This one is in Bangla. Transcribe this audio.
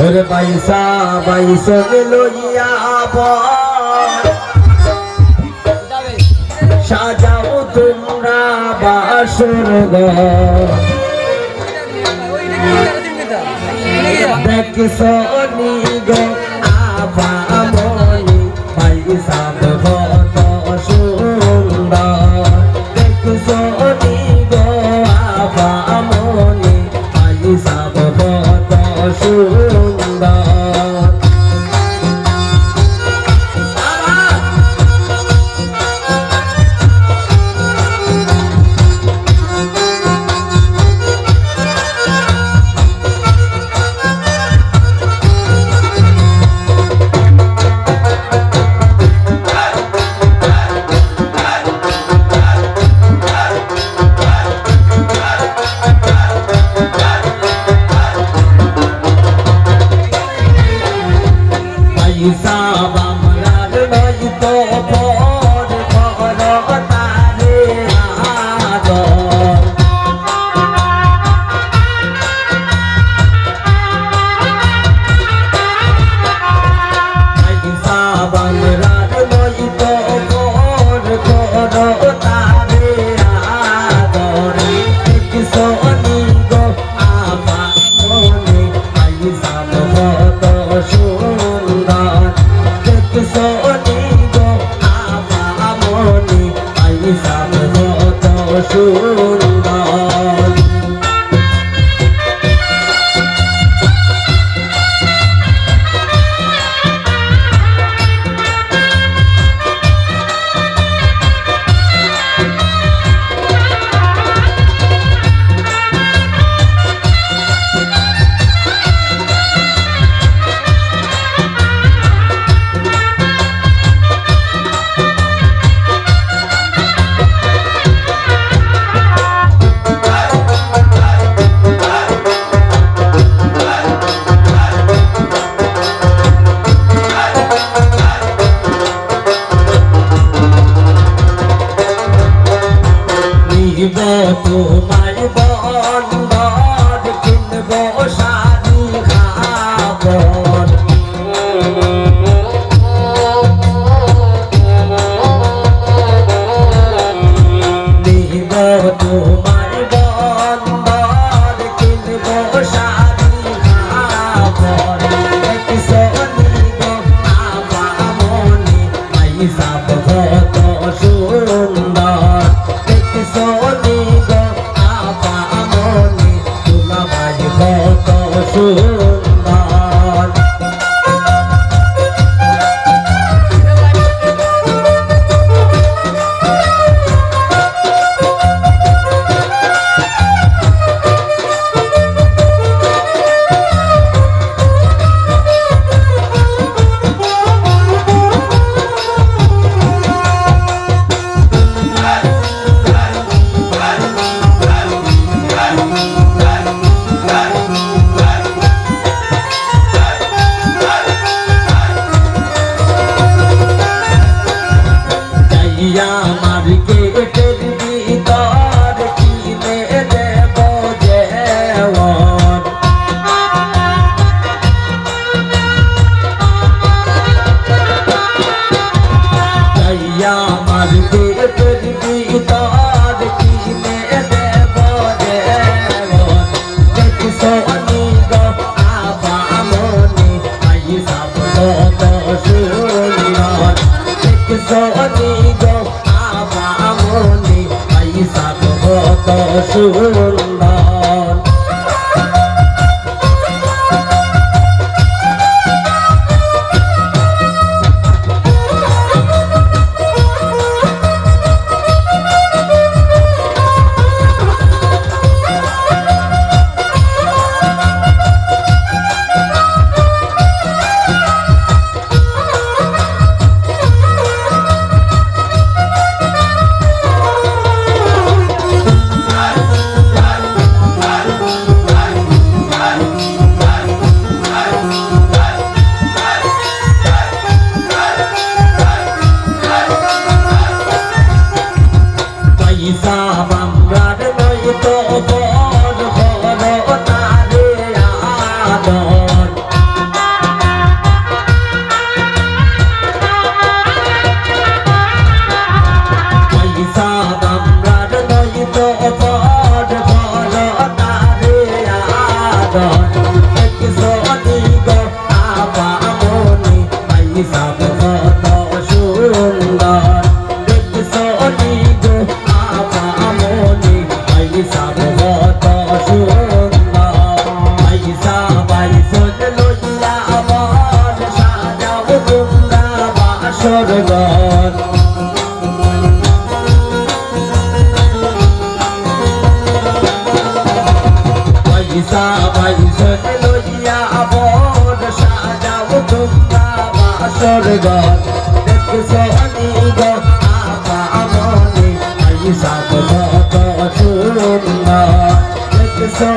ওরে পয়সা বাইসন লইয়া সাজাও তোমরা বাসর দেখ সনি গো আবামনি পয়সা কত সুন্দর। দেখ সনি পয়সা কত সুন্দর তোমার বন্ধর কিনব শাড়ি খাবর নিব যাইয়া মার্কেটের ভিতর কিনে দেব জেওয়ার দেখছ আমি গো আবামনি পয়সা কত সুন্দর দেখছ আমি গো আবামনি পয়সা কত সুন্দর স্বর্গত পয়সা পয়সা লইয়া বড় সাজাও তোমরা বাসর ঘর দেখছ আপা মনে পয়সা কত সুন্দর দেখছ